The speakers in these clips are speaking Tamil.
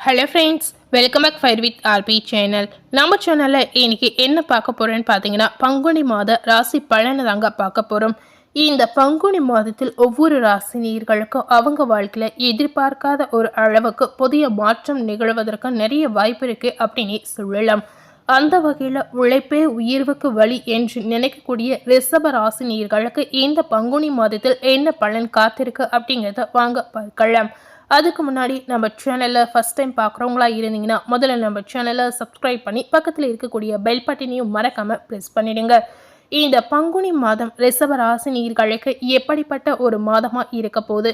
Hello friends welcome back fire with RB channel நம்ம சேனலில் இன்னைக்கு என்ன பார்க்க போகிறேன்னு பார்த்தீங்கன்னா பங்குனி மாத ராசி பலனை தாங்க பார்க்க போகிறோம் இந்த பங்குனி மாதத்தில் ஒவ்வொரு ராசினியர்களுக்கும் அவங்க வாழ்க்கையில் எதிர்பார்க்காத ஒரு அளவுக்கு புதிய மாற்றம் நிகழ்வதற்கு நிறைய வாய்ப்பு இருக்குது அப்படின்னு சொல்லலாம். அந்த வகையில் உழைப்பே உயர்வுக்கு வழி என்று நினைக்கக்கூடிய ரிஷப ராசினியர்களுக்கு இந்த பங்குனி மாதத்தில் என்ன பலன் காத்திருக்கு அப்படிங்கிறத வாங்க பார்க்கலாம். அதுக்கு முன்னாடி நம்ம சேனலில் ஃபஸ்ட் டைம் பார்க்குறவங்களா இருந்தீங்கன்னா முதல்ல நம்ம சேனலை சப்ஸ்கிரைப் பண்ணி பக்கத்தில் இருக்கக்கூடிய பெல் பட்டினையும் மறக்காமல் ப்ரெஸ் பண்ணிடுங்க. இந்த பங்குனி மாதம் ரிசவ ராசினியர்களுக்கு எப்படிப்பட்ட ஒரு மாதமாக இருக்க போகுது?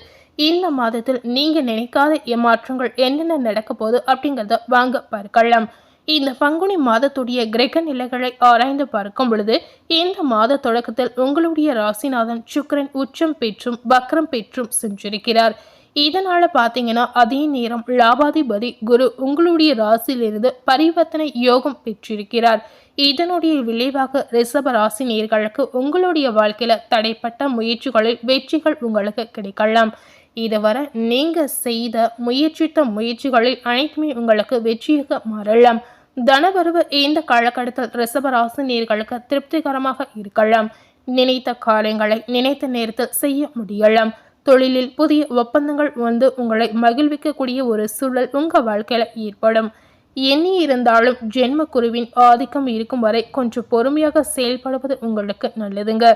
இந்த மாதத்தில் நீங்கள் நினைக்காத ஏமாற்றங்கள் என்னென்ன நடக்க போகுது அப்படிங்கிறத வாங்க பார்க்கலாம். இந்த பங்குனி மாதத்துடைய கிரக நிலைகளை ஆராய்ந்து பார்க்கும் பொழுது இந்த மாத தொடக்கத்தில் உங்களுடைய ராசிநாதன் சுக்கரன் உச்சம் பெற்றும் பக்ரம் பெற்றும் சென்றிருக்கிறார். இதனால் பார்த்தீங்கன்னா அதே நேரம் லாபாதிபதி குரு உங்களுடைய ராசியிலிருந்து பரிவர்த்தனை யோகம் பெற்றிருக்கிறார். இதனுடைய விளைவாக ரிஷப ராசி நேர்களுக்கு உங்களுடைய வாழ்க்கையில் தடைப்பட்ட முயற்சிகளில் வெற்றிகள் உங்களுக்கு கிடைக்கலாம். இதுவரை நீங்கள் செய்த முயற்சித்த முயற்சிகளில் அனைத்துமே உங்களுக்கு வெற்றியாக மாறலாம். தனவரவு இந்த காலகட்டத்தில் ரிஷப ராசி நேர்களுக்கு திருப்திகரமாக இருக்கலாம். நினைத்த காரியங்களை நினைத்த நேரத்தில் செய்ய முடியலாம். தொழிலில் புதிய ஒப்பந்தங்கள் வந்து உங்களை மகிழ்விக்கக்கூடிய ஒரு சூழல் உங்கள் வாழ்க்கையில் ஏற்படும். எண்ணி இருந்தாலும் ஜென்ம குருவின் ஆதிக்கம் இருக்கும் வரை கொஞ்சம் பொறுமையாக செயல்படுவது உங்களுக்கு நல்லதுங்க.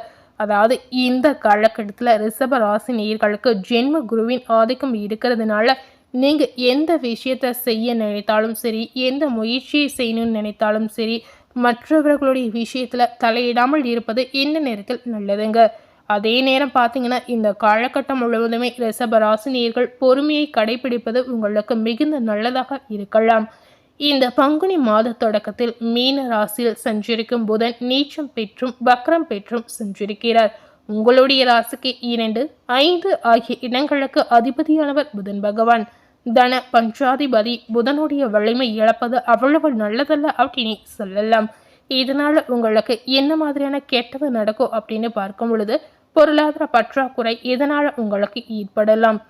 அதாவது இந்த காலகட்டத்தில் ரிஷப ராசி நேர்களுக்கு ஜென்ம குருவின் ஆதிக்கம் இருக்கிறதுனால நீங்கள் எந்த விஷயத்தை செய்ய நினைத்தாலும் சரி எந்த முயற்சியை செய்யணும்னு நினைத்தாலும் சரி மற்றவர்களுடைய விஷயத்தில் தலையிடாமல் இருப்பது இந்த நேரத்தில் நல்லதுங்க. அதே நேரம் பார்த்தீங்கன்னா இந்த காலகட்டம் முழுவதுமே ரிஷபராசினியர்கள் பொறுமையை கடைபிடிப்பது உங்களுக்கு மிகுந்த நல்லதாக இருக்கலாம். இந்த பங்குனி மாத தொடக்கத்தில் மீன ராசியில் சென்றிருக்கும் புதன் நீச்சம் பெற்றும் வக்ரம் பெற்றும் சென்றிருக்கிறார். உங்களுடைய ராசிக்கு இரண்டு ஐந்து ஆகிய இடங்களுக்கு அதிபதியானவர் புதன் பகவான். தன பஞ்சாதிபதி புதனுடைய வலிமை இழப்பது அவ்வளவு நல்லதல்ல அப்படின்னு சொல்லலாம். இதனால் உங்களுக்கு என்ன மாதிரியான கெட்டது நடக்கும் அப்படின்னு பார்க்கும் பொழுது பொருளாதார பற்றாக்குறை இதனால் உங்களுக்கு ஏற்படலாம்?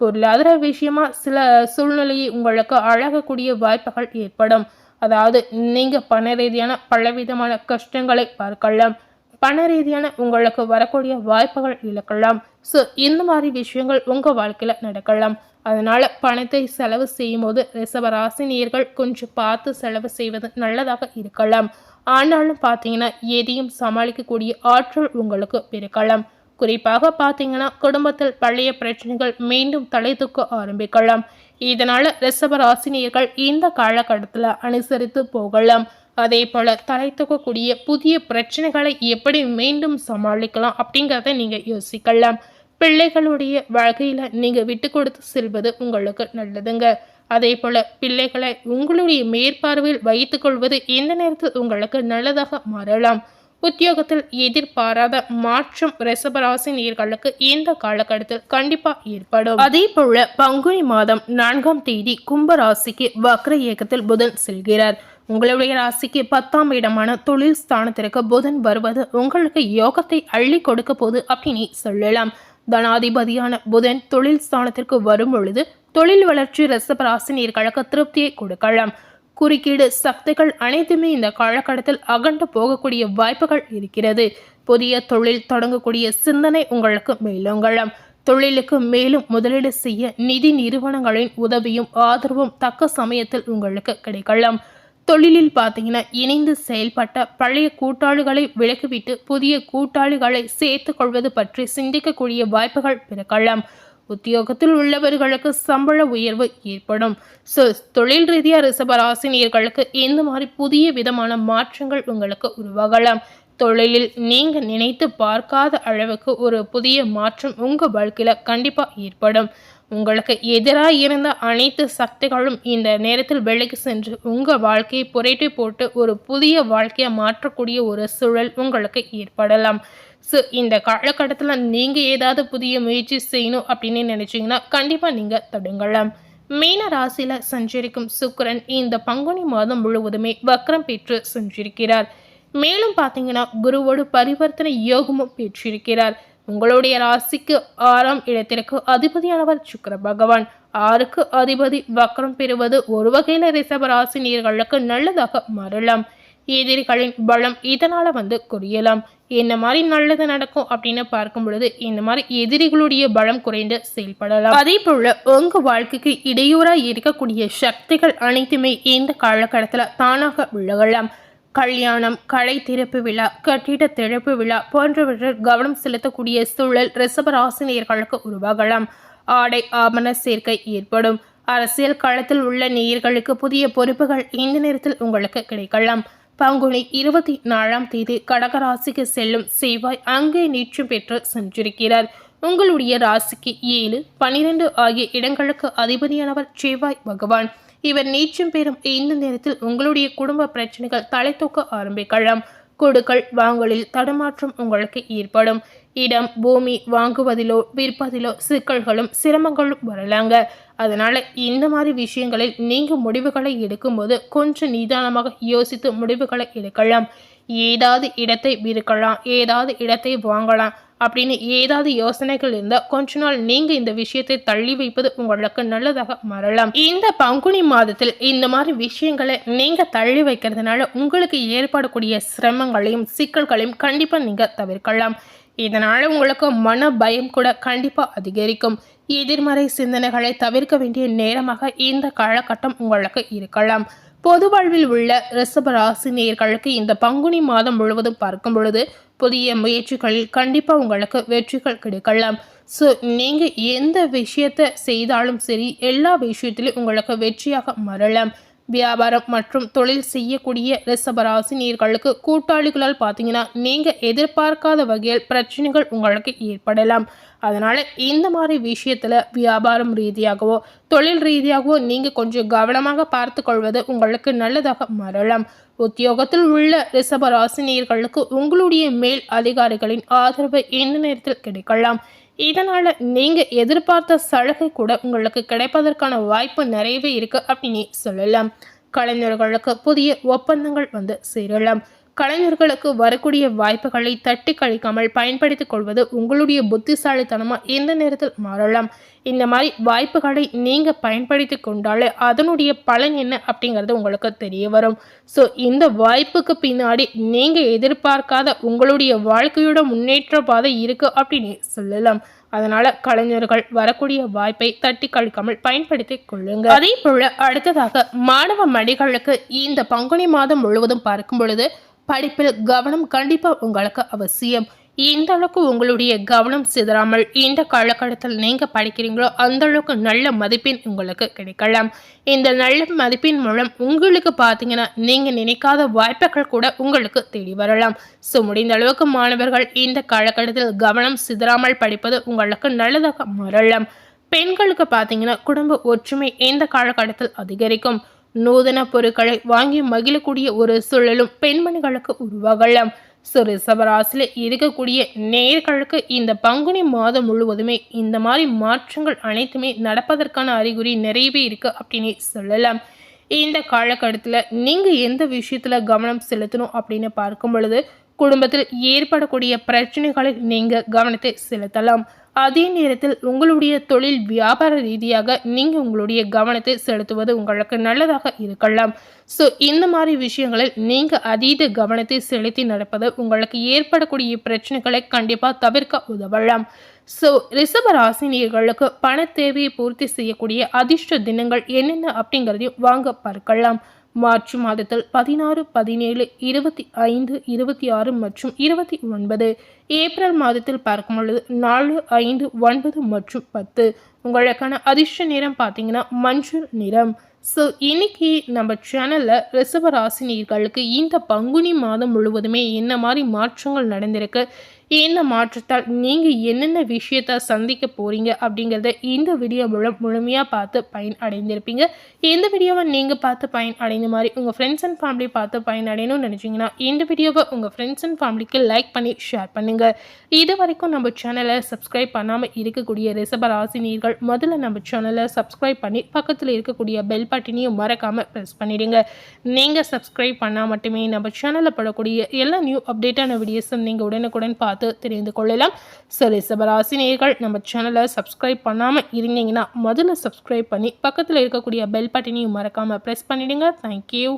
பொருளாதார விஷயமா சில சூழ்நிலையை உங்களுக்கு அழகக்கூடிய வாய்ப்புகள் ஏற்படும். அதாவது நீங்கள் பண ரீதியான பலவிதமான கஷ்டங்களை பார்க்கலாம். பண ரீதியான உங்களுக்கு வரக்கூடிய வாய்ப்புகள் இழக்கலாம். ஸோ இந்த மாதிரி விஷயங்கள் உங்கள் வாழ்க்கையில் நடக்கலாம். அதனால் பணத்தை செலவு செய்யும் போது ரிசவராசினியர்கள் கொஞ்சம் பார்த்து செலவு செய்வது நல்லதாக இருக்கலாம். ஆனாலும் பார்த்தீங்கன்னா எதையும் சமாளிக்கக்கூடிய ஆற்றல் உங்களுக்கு பிறக்கலாம். குறிப்பாக பார்த்தீங்கன்னா குடும்பத்தில் பழைய பிரச்சனைகள் மீண்டும் தலை தூக்க ஆரம்பிக்கலாம். இதனால ரிஷப ராசினியர்கள் இந்த காலகட்டத்தில் அனுசரித்து போகலாம். அதே போல தலை தூக்கக்கூடிய புதிய பிரச்சனைகளை எப்படி மீண்டும் சமாளிக்கலாம் அப்படிங்கிறத நீங்கள் யோசிக்கலாம். பிள்ளைகளுடைய வாழ்க்கையில் நீங்கள் விட்டு கொடுத்து செல்வது உங்களுக்கு நல்லதுங்க. அதே போல் பிள்ளைகளை உங்களுடைய மேற்பார்வையில் வைத்துக்கொள்வது எந்த நேரத்தில் உங்களுக்கு நல்லதாக மாறலாம். உத்தியோகத்தில் எதிர்பாராத மாற்றம் ரிசபராசி நீர்களுக்கு இந்த காலகட்டத்தில் கண்டிப்பா ஏற்படும். அதே போல பங்குனி மாதம் நான்காம் தேதி கும்பராசிக்கு வக்ர இயக்கத்தில் புதன் செல்கிறார். உங்களுடைய ராசிக்கு பத்தாம் இடமான தொழில் ஸ்தானத்திற்கு புதன் வருவது உங்களுக்கு யோகத்தை அள்ளி கொடுக்க போது அப்படின்னு சொல்லலாம். தனாதிபதியான புதன் தொழில் ஸ்தானத்திற்கு வரும் பொழுது தொழில் வளர்ச்சி ரசபராசினியர்களுக்கு திருப்தியை கொடுக்கலாம். குறுக்கீடு சக்திகள் அனைத்துமே இந்த காலகட்டத்தில் அகண்டு போகக்கூடிய வாய்ப்புகள் இருக்கிறது. புதிய தொழில் தொடங்கக்கூடிய சிந்தனை உங்களுக்கு மேலோங்கலாம் தொழிலுக்கு மேலும் முதலீடு செய்ய நிதி நிறுவனங்களின் உதவியும் ஆதரவும் தக்க சமயத்தில் உங்களுக்கு கிடைக்கலாம். தொழிலில் பார்த்தீங்கன்னா இணைந்து செயல்பட்ட பழைய கூட்டாளிகளை விலக்கிவிட்டு புதிய கூட்டாளிகளை சேர்த்து கொள்வது பற்றி சிந்திக்கக்கூடிய வாய்ப்புகள் பிறக்கலாம். உத்தியோகத்தில் உள்ளவர்களுக்கு சம்பள உயர்வு ஏற்படும். ஸோ தொழில் ரீதியாக ரிசபராசினியர்களுக்கு இந்த மாதிரி புதிய விதமான மாற்றங்கள் உங்களுக்கு உருவாகலாம். தொழிலில் நீங்கள் நினைத்து பார்க்காத அளவுக்கு ஒரு புதிய மாற்றம் உங்கள் வாழ்க்கையில் கண்டிப்பாக ஏற்படும். உங்களுக்கு எதிராக இருந்த அனைத்து சக்திகளும் இந்த நேரத்தில் விலைக்கு சென்று உங்கள் வாழ்க்கையை புரட்டி போட்டு ஒரு புதிய வாழ்க்கையை மாற்றக்கூடிய ஒரு சூழல் உங்களுக்கு ஏற்படலாம். ஸோ இந்த காலகட்டத்தில் நீங்கள் ஏதாவது புதிய முயற்சி செய்யணும் அப்படின்னு நினச்சிங்கன்னா கண்டிப்பாக நீங்கள் தடுங்கலாம். மீன ராசியில் சஞ்சரிக்கும் சுக்கரன் இந்த பங்குனி மாதம் முழுவதுமே வக்ரம் பெற்று சஞ்சரிக்கிறார். மேலும் பார்த்தீங்கன்னா குருவோடு பரிவர்த்தனை யோகமும் பெற்றிருக்கிறார். உங்களுடைய ராசிக்கு ஆறாம் இடத்திற்கு அதிபதியானவர் சுக்கர பகவான். ஆறுக்கு அதிபதி வக்ரம் பெறுவது ஒரு வகையில் ரிசப ராசினியர்களுக்கு நல்லதாக மாறலாம். எதிரிகளின் பலம் இதனால் வந்து குறையலாம். என்ன மாதிரி நல்லது நடக்கும் அப்படின்னு பார்க்கும் பொழுது இந்த மாதிரி எதிரிகளுடைய பலம் குறைந்து செயல்படலாம். அதே போல உங்க வாழ்க்கைக்கு இடையூறா இருக்கக்கூடிய சக்திகள் அனைத்துமே இந்த காலகட்டத்துல தானாக விலகலாம். கல்யாணம் கலை திறப்பு விழா கட்டிட திறப்பு விழா போன்றவற்றில் கவனம் செலுத்தக்கூடிய சூழல் ரிசபராசினியர்களுக்கு உருவாகலாம். ஆடை ஆபண சேர்க்கை ஏற்படும். அரசியல் களத்தில் உள்ள நேயர்களுக்கு புதிய பொறுப்புகள் இந்த நேரத்தில் உங்களுக்கு கிடைக்கலாம். பங்குனி இருபத்தி நாலாம் தேதி கடகராசிக்கு செல்லும் செவ்வாய் அங்கே நீச்சம் பெற்று சென்றிருக்கிறார். உங்களுடைய ராசிக்கு ஏழு பனிரெண்டு ஆகிய இடங்களுக்கு அதிபதியானவர் செவ்வாய் பகவான். இவர் நீச்சம் பெறும் இந்த நேரத்தில் உங்களுடைய குடும்ப பிரச்சனைகள் தலை தூக்க ஆரம்பிக்கலாம். கொடுக்கல் வாங்கலில் தடுமாற்றம் உங்களுக்கு ஏற்படும். இடம் பூமி வாங்குவதிலோ விற்பதிலோ சிக்கல்களும் சிரமங்களும் வரலாங்க. அதனால இந்த மாதிரி விஷயங்களில் நீங்க முடிவுகளை எடுக்கும்போது கொஞ்சம் நிதானமாக யோசித்து முடிவுகளை எடுக்கலாம். ஏதாவது இடத்தை விற்கலாம் ஏதாவது இடத்தை வாங்கலாம். அப்படின்னு ஏதாவது யோசனைகள் இருந்தால் கொஞ்ச நாள் நீங்கள் இந்த விஷயத்தை தள்ளி வைப்பது உங்களுக்கு நல்லதாக மாறலாம். இந்த பங்குனி மாதத்தில் இந்த மாதிரி விஷயங்களை நீங்கள் தள்ளி வைக்கிறதுனால உங்களுக்கு ஏற்படக்கூடிய சிரமங்களையும் சிக்கல்களையும் கண்டிப்பாக நீங்கள் தவிர்க்கலாம். இதனால் உங்களுக்கு மன பயம் கூட கண்டிப்பாக அதிகரிக்கும். எதிர்மறை சிந்தனைகளை தவிர்க்க வேண்டிய நேரமாக இந்த காலகட்டம் உங்களுக்கு இருக்கலாம். பொது வாழ்வில் உள்ள ரிஷப ராசினியர்களுக்கு இந்த பங்குனி மாதம் முழுவதும் பார்க்கும் பொழுது புதிய முயற்சிகளில் கண்டிப்பாக உங்களுக்கு வெற்றிகள் கிடைக்கலாம். ஸோ நீங்கள் எந்த விஷயத்தை செய்தாலும் சரி எல்லா விஷயத்திலையும் உங்களுக்கு வெற்றியாக மாறலாம். வியாபாரம் மற்றும் தொழில் செய்யக்கூடிய ரிஷபராசி நீர்களுக்கு கூட்டாளிகளால் பார்த்தீங்கன்னா நீங்கள் எதிர்பார்க்காத வகையில் பிரச்சனைகள் உங்களுக்கு ஏற்படலாம். அதனால் இந்த மாதிரி விஷயத்தில் வியாபாரம் ரீதியாகவோ தொழில் ரீதியாகவோ நீங்கள் கொஞ்சம் கவனமாக பார்த்து கொள்வது உங்களுக்கு நல்லதாக மாறலாம். உத்தியோகத்தில் உள்ள ரிஷபராசினியர்களுக்கு உங்களுடைய மேல் அதிகாரிகளின் ஆதரவு எந்த நேரத்தில் கிடைக்கலாம்? இதனால் நீங்கள் எதிர்பார்த்த சலுகை கூட உங்களுக்கு கிடைப்பதற்கான வாய்ப்பு நிறையவே இருக்குது அப்படின்னு சொல்லலாம். கலைஞர்களுக்கு புதிய ஒப்பந்தங்கள் வந்து சேரலாம். கலைஞர்களுக்கு வரக்கூடிய வாய்ப்புகளை தட்டி கழிக்காமல் பயன்படுத்திக் கொள்வது உங்களுடைய புத்திசாலித்தனமாக எந்த நேரத்தில் மாறலாம்? இந்த மாதிரி வாய்ப்புகளை நீங்கள் பயன்படுத்தி கொண்டாலே அதனுடைய பலன் என்ன அப்படிங்கிறது உங்களுக்கு தெரிய வரும். ஸோ இந்த வாய்ப்புக்கு பின்னாடி நீங்கள் எதிர்பார்க்காத உங்களுடைய வாழ்க்கையோட முன்னேற்ற பாதை இருக்குது அப்படின்னு சொல்லலாம். அதனால கலைஞர்கள் வரக்கூடிய வாய்ப்பை தட்டி கழிக்காமல் பயன்படுத்தி கொள்ளுங்க. அதே போல அடுத்ததாக மாணவ மணிகளுக்கு இந்த பங்குனி மாதம் முழுவதும் பார்க்கும் பொழுது படிப்பில் கவனம் கண்டிப்பாக உங்களுக்கு அவசியம். எந்த அளவுக்கு உங்களுடைய கவனம் சிதறாமல் இந்த காலகட்டத்தில் நீங்கள் படிக்கிறீங்களோ அந்த அளவுக்கு நல்ல மதிப்பெண் உங்களுக்கு கிடைக்கலாம். இந்த நல்ல மதிப்பெண் மூலம் உங்களுக்கு பார்த்தீங்கன்னா நீங்கள் நினைக்காத வாய்ப்புகள் கூட உங்களுக்கு தேடி வரலாம். ஸோ முடிந்த அளவுக்கு மாணவர்கள் இந்த காலகட்டத்தில் கவனம் சிதறாமல் படிப்பது உங்களுக்கு நல்லதாக மாறலாம். பெண்களுக்கு பார்த்தீங்கன்னா குடும்ப ஒற்றுமை இந்த காலகட்டத்தில் அதிகரிக்கும். நூதன பொருட்களை வாங்கி மகிழக்கூடிய ஒரு சூழலும் பெண்மணிகளுக்கு உருவாகலாம். ஸோ இருக்கக்கூடிய நேர்களுக்கு இந்த பங்குனி மாதம் முழுவதுமே இந்த மாதிரி மாற்றங்கள் அனைத்துமே நடப்பதற்கான அறிகுறி நிறையவே இருக்குது அப்படின்னு சொல்லலாம். இந்த காலகட்டத்தில் நீங்கள் எந்த விஷயத்தில் கவனம் செலுத்தணும் அப்படின்னு பார்க்கும் பொழுது குடும்பத்தில் ஏற்படக்கூடிய பிரச்சனைகளில் நீங்கள் கவனத்தை செலுத்தலாம். அதே நேரத்தில் உங்களுடைய தொழில் வியாபார ரீதியாக நீங்கள் உங்களுடைய கவனத்தை செலுத்துவது உங்களுக்கு நல்லதாக இருக்கலாம். ஸோ இந்த மாதிரி விஷயங்களில் நீங்கள் அதீத கவனத்தை செலுத்தி நடப்பது உங்களுக்கு ஏற்படக்கூடிய பிரச்சனைகளை கண்டிப்பாக தவிர்க்க உதவலாம். ஸோ ரிசர்வ ராசினியர்களுக்கு பண தேவையை பூர்த்தி செய்யக்கூடிய அதிர்ஷ்ட தினங்கள் என்னென்ன அப்படிங்கிறதையும் வாங்க பார்க்கலாம். மார்ச் மாதத்தில் பதினாறு பதினேழு இருபத்தி ஐந்து இருபத்தி ஆறு மற்றும் இருபத்தி ஒன்பது. ஏப்ரல் மாதத்தில் பார்க்கும் பொழுது நாலு ஐந்து ஒன்பது மற்றும் பத்து. உங்களுக்கான அதிர்ஷ்ட நிறம் பார்த்தீங்கன்னா மஞ்சள் நிறம். ஸோ இன்னைக்கு நம்ம சேனலில் ரிசவ ராசினியர்களுக்கு இந்த பங்குனி மாதம் முழுவதுமே என்ன மாதிரி மாற்றங்கள் நடந்திருக்கு? இந்த மாற்றத்தால் நீங்கள் என்னென்ன விஷயத்த சந்திக்க போகிறீங்க அப்படிங்கிறத இந்த வீடியோ மூலம் முழுமையாக பார்த்து பயன் அடைந்திருப்பீங்க இந்த வீடியோவை நீங்கள் பார்த்து பயன் அடைந்த மாதிரி உங்கள் ஃப்ரெண்ட்ஸ் அண்ட் ஃபேமிலி பார்த்து பயன் அடையணும்னு நினச்சிங்கன்னா இந்த வீடியோவை உங்கள் ஃப்ரெண்ட்ஸ் அண்ட் ஃபேமிலிக்கு லைக் பண்ணி ஷேர் பண்ணுங்கள் இது வரைக்கும் நம்ம சேனலை சப்ஸ்கிரைப் பண்ணாமல் இருக்கக்கூடிய ரிசபர் ராசினியர்கள் முதல்ல நம்ம சேனலை சப்ஸ்கிரைப் பண்ணி பக்கத்தில் இருக்கக்கூடிய பெல் பட்டினையும் மறக்காமல் ப்ரெஸ் பண்ணிவிடுங்க நீங்கள் சப்ஸ்கிரைப் பண்ணால் மட்டுமே நம்ம சேனலில் படக்கூடிய எல்லா நியூ அப்டேட்டான வீடியோஸும் நீங்கள் உடனுக்குடன் பார்த்து பார்த்து தெரிந்து கொள்ளலாம். சரி சிவராசினியர்கள் நம்ம சேனலை சப்ஸ்கிரைப் பண்ணாமல் இருந்தீங்கன்னா முதல்ல சப்ஸ்கிரைப் பண்ணி பக்கத்தில் இருக்கக்கூடிய பெல் பட்டினையும் மறக்காமல் ப்ரெஸ் பண்ணிவிடுங்க தேங்க்யூ